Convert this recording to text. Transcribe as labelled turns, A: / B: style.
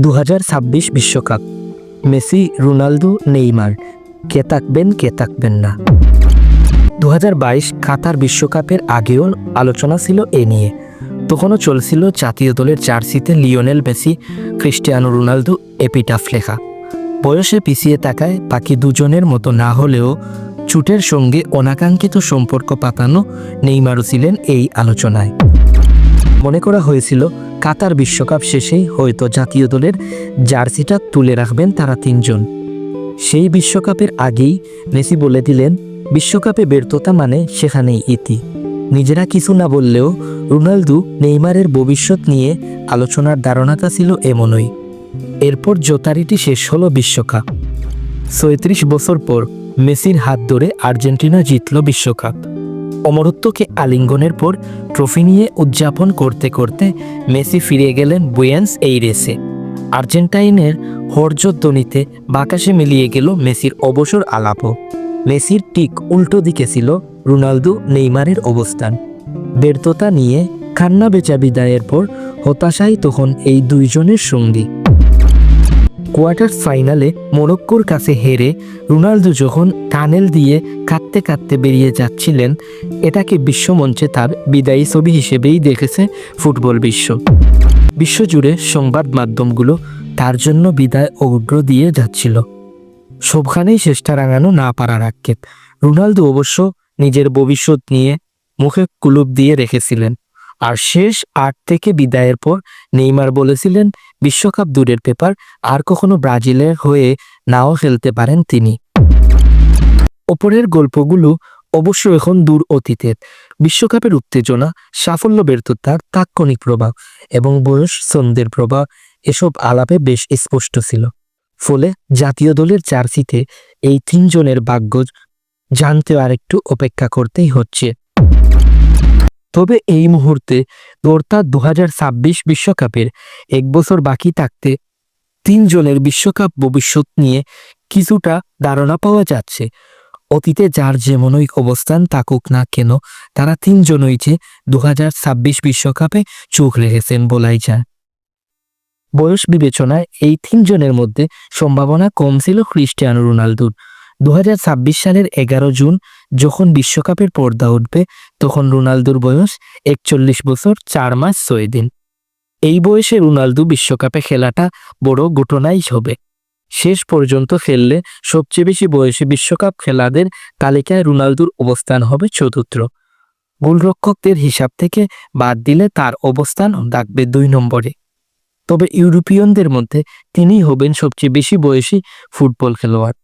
A: দু বিশ্বকাপ। Messi, Ronaldo, Neymar. কে থাকবেন কে থাকবেন না। দু কাতার বিশ্বকাপের আগেও আলোচনা ছিল এ নিয়ে। তখনও চলছিল জাতীয় দলের জার্সিতে Lionel Messi, Cristiano Ronaldo, epitaph লেখা। বয়সে পিছিয়ে তাকায় বাকি দুজনের মতো না হলেও চুটের সঙ্গে অনাকাঙ্ক্ষিত সম্পর্ক পাতানো নেইমারও ছিলেন এই আলোচনায়। মনে করা হয়েছিল কাতার বিশ্বকাপ শেষেই হয়তো জাতীয় দলের জার্সিটা তুলে রাখবেন তারা তিনজন। সেই বিশ্বকাপের আগেই মেসি বলে দিলেন, বিশ্বকাপে ব্যর্থতা মানে সেখানেই ইতি। নিজেরা কিছু না বললেও রোনালদো নেইমারের ভবিষ্যৎ নিয়ে আলোচনার ধারণাটা ছিল এমনই। এরপর জোতারিটি শেষ হলো বিশ্বকাপ। ছয়ত্রিশ বছর পর মেসির হাত ধরে আর্জেন্টিনা জিতল বিশ্বকাপ। অমরত্বকে আলিঙ্গনের পর ট্রফি নিয়ে উদযাপন করতে করতে মেসি ফিরে গেলেন বুয়েন্স এই রেসে। আর্জেন্টাইনের হর্যধ্বনিতে বাতাসে মিলিয়ে গেল মেসির অবসর আলাপও। মেসির ঠিক উল্টো দিকে ছিল রোনালদো নেইমারের অবস্থান। ব্যর্থতা নিয়ে কান্না বেচা বিদায়ের পর হতাশাই তখন এই দুইজনের সঙ্গী। কোয়ার্টার ফাইনালে মোরক্কোর কাছে হেরে রোনালদো যখন টানেল দিয়ে কাঁদতে কাঁদতে বেরিয়ে যাচ্ছিলেন, এটাকে বিশ্বমঞ্চে তার বিদায়ী ছবি হিসেবেই দেখেছে ফুটবল বিশ্ব। বিশ্বজুড়ে সংবাদ মাধ্যমগুলো তার জন্য বিদায় অগ্র দিয়ে যাচ্ছিল। সবখানেই চেষ্টা রাঙানো না পারার আক্ষেপ। রোনালদো অবশ্য নিজের ভবিষ্যৎ নিয়ে মুখে কুলুপ দিয়ে রেখেছিলেন। আর শেষ আট থেকে বিদায়ের পর নেইমার বলেছিলেন, বিশ্বকাপ দূরের পেপার, আর কখনো ব্রাজিলের হয়ে নাও খেলতে পারেন তিনি। ওপরের গল্পগুলো অবশ্য এখন দূর অতীতের। বিশ্বকাপের উত্তেজনা, সাফল্য ব্যর্থতার তাৎক্ষণিক প্রভাব এবং বয়স, ছন্দের প্রভাব, এসব আলাপে বেশ স্পষ্ট ছিল। ফলে জাতীয় দলের জার্সিতে এই তিনজনের ভাগ্য জানতে আরেকটু অপেক্ষা করতেই হচ্ছে। তবে এই মুহূর্তে অর্থাৎ দু বিশ্বকাপের এক বছর বাকি থাকতে তিনজনের বিশ্বকাপ ভবিষ্যৎ নিয়ে কিছুটা ধারণা পাওয়া যাচ্ছে। অতীতে যার যেমনই অবস্থান থাকুক না কেন, তারা তিনজনই যে দু বিশ্বকাপে চোখ রেখেছেন বলাই যায়। বয়স বিবেচনায় এই তিনজনের মধ্যে সম্ভাবনা কম ছিল ক্রিস্টিয়ানো রোনালদোর। দু হাজার ছাব্বিশ সালের এগারো জুন যখন বিশ্বকাপের পর্দা উঠবে, তখন রোনালদোর বয়স একচল্লিশ বছর চার মাস ছয় দিন এই বয়সে রোনালদো বিশ্বকাপে খেলাটা বড় ঘটনাই হবে। শেষ পর্যন্ত খেললে সবচেয়ে বেশি বয়সে বিশ্বকাপ খেলাদের তালিকায় রোনালদোর অবস্থান হবে চতুর্থ। গোলরক্ষকদের হিসাব থেকে বাদ দিলে তার অবস্থান ডাকবে দুই নম্বরে। তবে ইউরোপিয়নদের মধ্যে তিনিই হবেন সবচেয়ে বেশি বয়সী ফুটবল খেলোয়াড়।